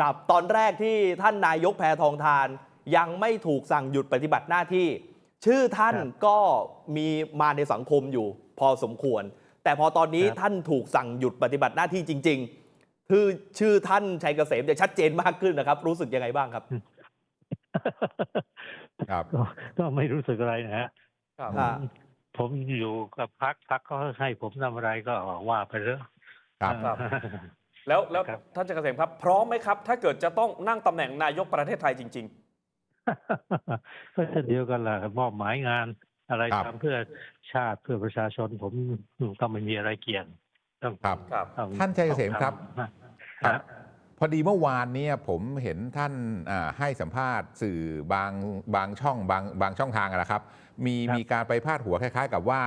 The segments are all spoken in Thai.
ครับตอนแรกที่ท่านนายกแพทองทาน ยังไม่ถูกสั่งหยุดปฏิบัติหน้าที่ ชื่อท่านครับก็มีมาในสังคมอยู่ พอสมควร แต่พอตอนนี้ครับ ท่านถูกสั่งหยุดปฏิบัติหน้าที่จริง ๆ คือชื่อท่านชัยเกษมจะชัดเจนมากขึ้นนะครับ รู้สึกยังไงบ้างครับ ครับ ก็ก็ไม่รู้สึกอะไรนะฮะครับผมผมอยู่กับพักพักก็ให้ผมทำอะไรก็ว่าไปเถอะครับ ครับ แล้วแล้วครับ ท่านจักรเกษมครับ พร้อมไหมครับ ถ้าเกิดจะต้องนั่งตำแหน่งนายกประเทศไทยจริง ก็เช่นเดียวกันแหละมอบหมายงานอะไรครับ ทำเพื่อชาติเพื่อประชาชน ผมก็ไม่มีอะไรเกี่ยงต้องครับ ๆ ครับต้องท่านชัยเกษมครับต้องทำครับฮะ พอดีเมื่อวานเนี่ยผมเห็นท่านอ่าให้สัมภาษณ์สื่อบางบางช่องบางบางช่องทางอะนะครับ มีครับมีการไปพาดหัวคล้ายๆ กับว่า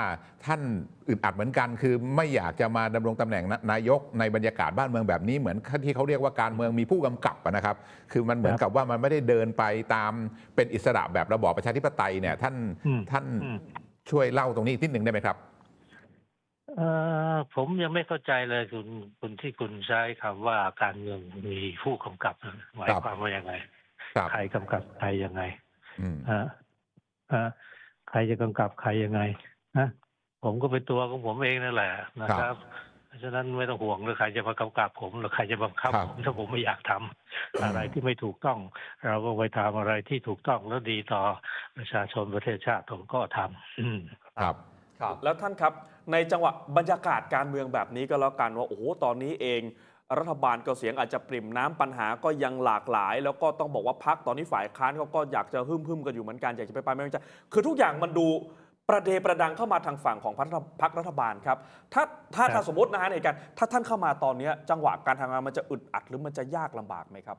ท่านอึดอัดเหมือนกัน คือไม่อยากจะมาดำรงตำแหน่งนนายกในบรรยากาศบ้านเมืองแบบนี้เหมือนที่เขาเรียกว่าการเมืองมีผู้กำกับอะนะครับ คือมันเหมือนกับว่ามันไม่ได้เดินไปตามเป็นอิสระแบบระบอบประชาธิปไตยเนี่ยท่านอืมท่านอืมช่วยเล่าตรงนี้อีกนิดหนึ่งได้ไหมครับ เอ่อผมยังไม่เข้าใจเลยคุณคุณที่คุณใช้คำว่าการเมืองมีผู้กำกับนะหมายครับ ความว่ายังไง ครับ ใครกำกับใครยังไงอืม ฮะฮะใครจะกำกับใครยังไงฮะผมก็เป็นตัวของผมเองนั่นแหละนะคครัรับบเพราะฉะนั้นไม่ต้องห่วงเลยใครจะมากำกับผมหรือใครจะบังคับครับผมถ้าผมไม่อยากทำอะไรที่ไม่ถูกต้อง เราก็ไปทำอะไรที่ถูกต้องแล้วดีต่อประชาชนประเทศชาติผมก็ทำอืม ครับ ครับแล้วท่านครับในจังหวะบรรยากาศการเมืองแบบนี้ก็แล้วกันว่าโอ้โหตอนนี้เอง รัฐบาลก็เสียงอาจจะปริ่มน้ำปัญหาก็ยังหลากหลาย แล้วก็ต้องบอกว่าพักตอนนี้ฝ่ายค้านเขาก็อยากจะหึ่มหึมๆกันอยู่เหมือนกันอยากจะไปไปไม่ไว้ใจคือทุกอย่างมันดูประเดประดังเข้ามาทางฝั่งของพรรคพรรครัฐบาลครับถ้าถ้าครัถ้าบสมมตินะฮะในการถ้าท่านเข้ามาตอนเนี้ยจังหวะการทำงานมันจะอึดอัดหรือมันจะยากลำบากไหมครับ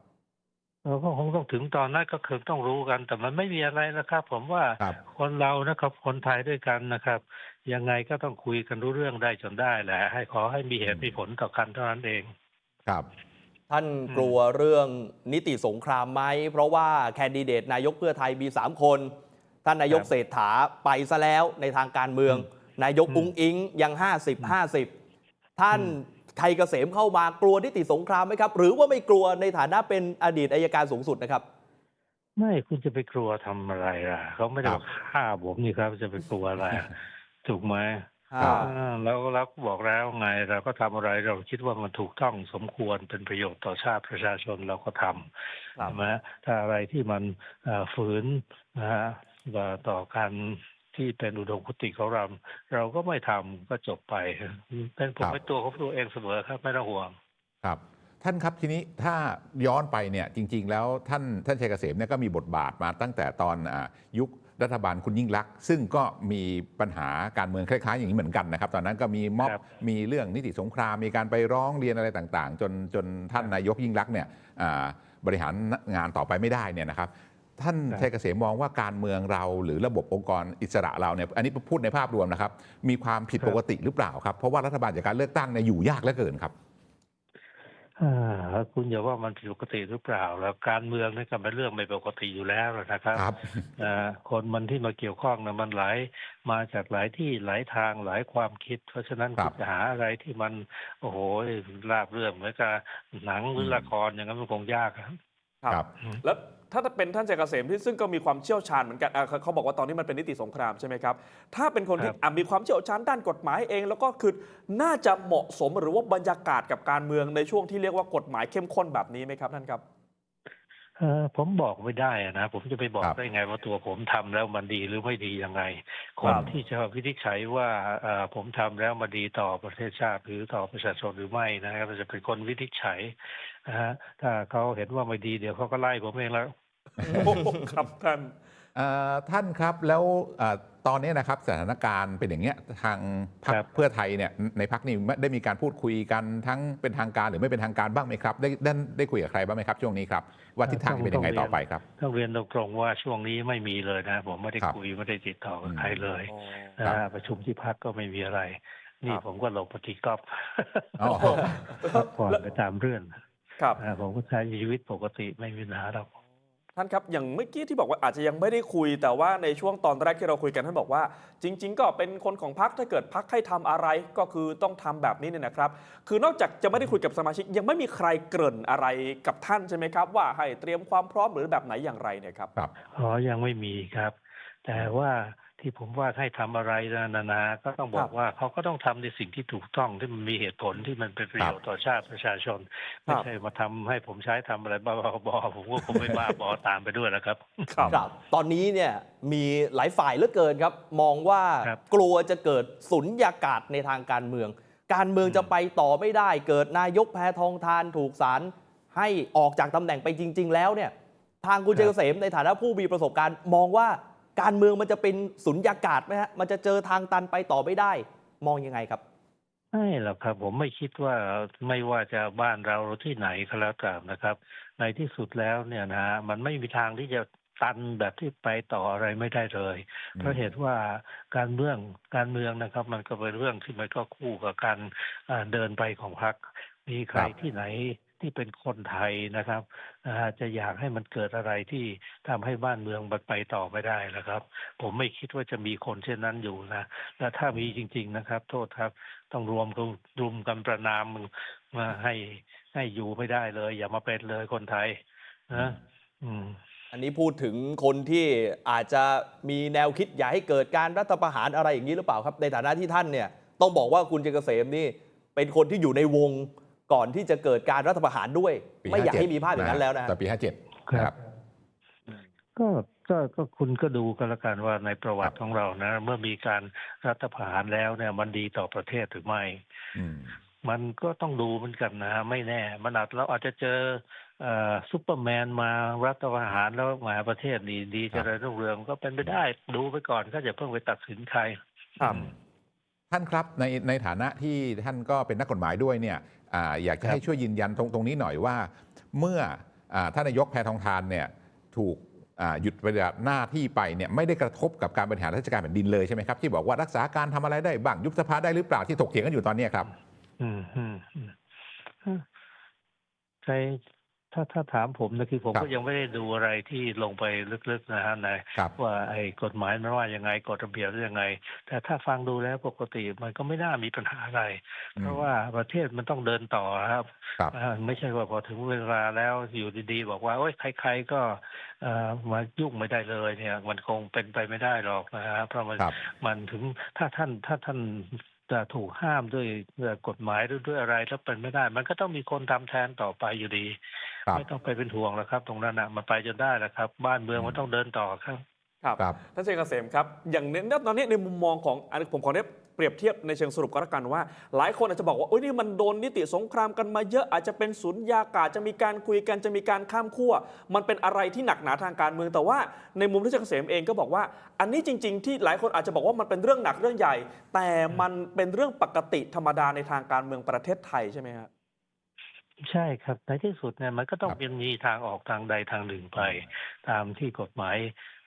เราก็คงต้องถึงตอนนั้นก็คือต้องรู้กัน แต่มันไม่มีอะไรนะครับ ผมว่าครับคนเรานะครับคนไทยด้วยกันนะครับ ยังไงก็ต้องคุยกันรู้เรื่องได้จนได้แหละ ให้ขอให้มีเหตุมีผลต่อกันเท่านั้นเอง ครับ ท่านกลัวเรื่องนิติสงครามไหม เพราะว่าแคนดิเดตนายกเพื่อไทยมี 3 คน ท่านนายกครับเศรษฐาไปซะแล้วในทางการเมือง นายกอืมอุ้งอิงยัง 50 50 ท่าน ไทยเกษมเข้ามากลัวนิติสงครามไหมครับ หรือว่าไม่กลัวในฐานะเป็นอดีตอายการสูงสุดนะครับ ไม่คุณจะไปกลัวทำอะไรล่ะเขาไม่ได้ครับฆ่าผมนี่ครับจะไปกลัวอะไร ถูกไหมครับอ่าแล้วเราก็บอกแล้วไงเราก็ทำอะไรเราคิดว่ามันถูกต้องสมควรเป็นประโยชน์ต่อชาติประชาชนเราก็ทำครับใช่ไหมถ้าอะไรที่มันเอ่อฝืนนะฮะว่าต่อการ ที่เป็นอุดมคติของเรา เราก็ไม่ทำก็จบไปเป็นผมครับเป็นตัวของตัวเองเสมอครับ ไม่ต้องห่วงครับ ท่านครับทีนี้ถ้าย้อนไปเนี่ยจริง ๆ แล้วท่านท่านชัยเกษมเนี่ยก็มีบทบาทมาตั้งแต่ตอนอายุครัฐบาลคุณยิ่งลักษณ์ซึ่งก็มีปัญหาการเมืองคล้ายๆ อย่างนี้เหมือนกันนะครับ ตอนนั้นก็มีม็อบครับมีเรื่องนิติสงคราม มีการไปร้องเรียนอะไรต่างๆ จนจนท่านนายกยิ่งลักษณ์เนี่ยอ่าบริหารงานต่อไปไม่ได้เนี่ยนะครับ ท่านครับชัยเกษมมองว่าการเมืองเราหรือระบบองค์กรอิสระเราเนี่ยอันนี้พูดในภาพรวมนะครับ มีความผิดปกติหรือเปล่าครับ เพราะว่ารัฐบาลจากการเลือกตั้งเนี่ยอยู่ยากเหลือเกินครับอ่าคุณอย่าว่ามันผิดปกติหรือเปล่า แล้วการเมืองนี่ก็เป็นเรื่องไม่ปกติอยู่แล้วนะครับครับอ่าคนมันที่มาเกี่ยวข้องนะมันหลายมาจากหลายที่หลายทางหลายความคิด เพราะฉะนั้นครัคุบณจะหาอะไรที่มันโอ้โหราบเรื่องเหมือนกับหนังหรือมละครอย่างนั้นมันคงยากครับ ครับ แล้วถ้าเป็นท่านจักรเกษมที่ซึ่งก็มีความเชี่ยวชาญเหมือนกันอะเขาเขาบอกว่าตอนนี้มันเป็นนิติสงครามใช่ไหมครับ ถ้าเป็นคนที่ครับ อะมีความเชี่ยวชาญด้านกฎหมายเอง แล้วก็คือน่าจะเหมาะสมหรือว่าบรรยากาศกับการเมืองในช่วงที่เรียกว่ากฎหมายเข้มข้นแบบนี้ไหมครับท่านครับ เออผมบอกไม่ได้อะนะผมจะไปบอกครับ ได้ไงว่าตัวผมทำแล้วมันดีหรือไม่ดียังไงคนครับที่จะวินิจฉัยว่าเอ่อผมทำแล้วมันดีต่อประเทศชาติหรือต่อประชาชนหรือไม่นะครับจะเป็นคนวินิจฉัยนะฮะถ้าเขาเห็นว่าไม่ดีเดี๋ยวเขาก็ไล่ผมเองแล้ว โอ้โหครับท่าน เอ่อท่านครับแล้วเอ่อ ตอนนี้นะครับสถานการณ์เป็นอย่างเงี้ยทางพรรครัคบเพื่อไทยเนี่ยในพรรคนี่ได้มีการพูดคุยกันทั้งเป็นทางการหรือไม่เป็นทางการบ้างไหมครับได้ได้ได้คุยกับใครบ้างไหมครับช่วงนี้ครับว่าทิศทางจะเป็นยังไงต่อไปครับ ต้องเรียนตรงๆว่าช่วงนี้ไม่มีเลยนะผมไม่ได้ครับคุยไม่ได้ติดต่อกับอืมใครเลยครันะบฮะประชุมที่พักก็ไม่มีอะไร นี่ครับ ผมก็ลงปฏิกอบอ๋อ พักผ่อนไปตามเรื่องครับอ่าผมก็ใช้ชีวิตปกติไม่มีปัญหาหรอก ท่านครับอย่างเมื่อกี้ที่บอกว่าอาจจะยังไม่ได้คุย แต่ว่าในช่วงตอนแรกที่เราคุยกันท่านบอกว่า จริง ๆ ก็เป็นคนของพักถ้าเกิดพักให้ทำอะไรก็คือต้องทำแบบนี้เนี่ยนะครับ คือนอกจากจะไม่ได้คุยกับสมาชิก ยังไม่มีใครเกริ่นอะไรกับท่านใช่ไหมครับ ว่าให้เตรียมความพร้อมหรือแบบไหนอย่างไรเนี่ยครับครับอ๋อยังไม่มีครับ แต่ว่า ที่ผมว่าให้ทำอะไรนะนานา ก็ต้องบอครักบว่าเขาก็ต้องทำในสิ่งที่ถูกต้องที่มันมีเหตุผลที่มันเป็นประโยชน์ต่อชาติประชาชนครัไม่บใช่มาทำให้ผมใช้ทำอะไรบ้าๆบอๆผมก็คงไม่บ้าบอตามไปด้วยแล้วครับครับ ครับ ตอนนี้เนี่ยมีหลายฝ่ายเหลือเกินครับ มองว่าครับกลัวจะเกิดสุญญากาศในทางการเมือง การเมืองจะไปต่อไม่ได้ เกิดนายกแพทองทานถูกศาลให้ออกจากตำแหน่งไปจริง ๆ แล้วเนี่ย ทางคุณเจเกษมในฐานะผู้มีประสบการณ์ มองว่า การเมืองมันจะเป็นสุญญากาศไหมฮะมันจะเจอทางตันไปต่อไม่ได้ มองยังไงครับไม่หรอกครับผมไม่คิดว่าไม่ว่าจะบ้านเราหรือที่ไหนก็แล้วแต่นะครับ ในที่สุดแล้วเนี่ยนะมันไม่มีทางที่จะตันแบบที่ไปต่ออะไรไม่ได้เลยอืมเพราะเหตุว่าการเมืองการเมืองนะครับ มันก็เป็นเรื่องที่มันก็คู่กับการอ่าเดินไปของพรรคมีใครครับที่ไหน ที่เป็นคนไทยนะครับอ่าจะอยากให้มันเกิดอะไรที่ทำให้บ้านเมืองมันไปต่อไม่ได้นะครับ ผมไม่คิดว่าจะมีคนเช่นนั้นอยู่นะและถ้ามีจริง ๆนะครับ โทษครับต้องรวมกันรุมกันประนามมึงมาให้ให้อยู่ไม่ได้เลย อย่ามาเป็นเลยคนไทยนะอืมอันนี้พูดถึงคนที่อาจจะมีแนวคิดอยากให้เกิดการรัฐประหารอะไรอย่างนี้หรือเปล่าครับ ในฐานะที่ท่านเนี่ยต้องบอกว่าคุณเจเกษมนี่เป็นคนที่อยู่ในวง ก่อนที่จะเกิดการรัฐประหารด้วย ปีไม่อยาก57ให้มีภาพอย่างนั้นแล้วนะแต่ปี57นะครับ ก็ก็ก็คุณก็ดูกันละกันว่าในประวัติของเรานะ เมื่อมีการรัฐประหารแล้วเนี่ย มันดีต่อประเทศหรือไม่ อืม มันก็ต้องดูเหมือนกันนะฮะไม่แน่ มันอาจเราอาจจะเจอเอ่อซูเปอร์แมนมารัฐประหารแล้วมหาประเทศดีดีครัเจบริญรุ่งเรืองก็เป็นไปได้ ดูไปก่อนก็อย่าเพิ่งไปตัดสินใคร ครับ ท่านครับในในฐานะที่ท่านก็เป็นนักกฎหมายด้วยเนี่ย อาอยากจะให้ช่วยยืนยันตรงตรงนี้หน่อยว่า เมื่ออาท่านนายกแพทองทานเนี่ยถูกอ่าหยุดปฏิบัติหน้าที่ไปเนี่ยไม่ได้กระทบกับการบริหารราชการแผ่นดินเลยใช่ไหมครับที่บอกว่ารักษาการทำอะไรได้บ้างยุบสภาได้หรือเปล่าที่ถกเถียงกันอยู่ตอนเนี้ยครับอืมอืมอืมใช่ ถ้าถ้าถามผมนะคือผมครับก็ยังไม่ได้ดูอะไรที่ลงไปลึกๆนะฮะในครับว่าไอ้กฎหมายมันว่ายังไงกฎระเบียบเป็นยังไง แต่ถ้าฟังดูแล้วปกติมันก็ไม่น่ามีปัญหาอะไรอืมเพราะว่าประเทศมันต้องเดินต่อครับครับอ่าไม่ใช่ว่าพอถึงเวลาแล้วอยู่ดีๆ บอกว่าโอ้ยใครๆก็เอ่อมายุ่งไม่ได้เลยเนี่ย มันคงเป็นไปไม่ได้หรอกนะฮะเพราะมันครับมันถึงถ้าท่านถ้าท่านจะถูกห้ามด้วยด้วยกฎหมายหรือด้วยอะไรแล้วเป็นไม่ได้ มันก็ต้องมีคนทำแทนต่อไปอยู่ดี ครับไม่ต้องไปเป็นห่วงแล้วครับ ตรงนั้นนะมันไปจนได้แล้วครับ บ้านเมืองมันต้องเดินต่อครับ ครับครับ ท่านเจเกษมครับอย่างเน้นตอนนี้ในมุมมองของอันนี้ผมขอได้เปรียบเทียบในเชิงสรุปก็แล้วกันว่า หลายคนอาจจะบอกว่าโอ้ยนี่มันโดนนิติสงครามกันมาเยอะอาจจะเป็นศูนย์ยากาศจะมีการคุยกันจะมีการข้ามขั้วมันเป็นอะไรที่หนักหนาทางการเมืองแต่ว่า ในมุมที่เจเกษมเองก็บอกว่า อันนี้จริง ๆ ที่หลายคนอาจจะบอกว่ามันเป็นเรื่องหนักเรื่องใหญ่ แต่มันเป็นเรื่องปกติธรรมดาในทางการเมืองประเทศไทยใช่ไหมครับ ใช่ครับ ในที่สุดเนี่ยมันก็ต้องครับ เป็นมีทางออกทางใดทางหนึ่งไป ตามที่กฎหมาย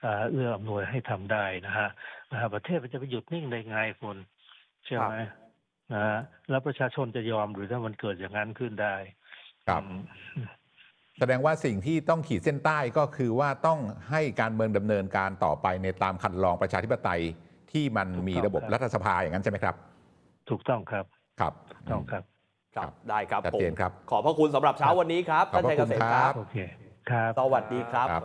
เอ่อเอื้ออำนวยให้ทำได้นะฮะนะฮะประเทศมันจะไปหยุดนิ่งได้ไงคุณใช่ไหมนะฮะแล้วประชาชนจะยอมหรือถ้ามันเกิดอย่างนั้นขึ้นได้ครับอืมแสดงว่าสิ่งที่ต้องขีดเส้นใต้ก็คือว่าต้องให้การเมืองดำเนินการต่อไปในตามคันลองประชาธิปไตยที่มันมีระบบรัฐสภาอย่างนั้นใช่ไหมครับ ถูกต้องครับครับถูกต้องครับ ครับได้ครับชัดผมเจนครับขอบพระคุณสำหรับเช้าวันนี้ครับขอบท่านพระชัยเกษมคุณคครัรับบโอเคครับ สวัสดีครับ ครับ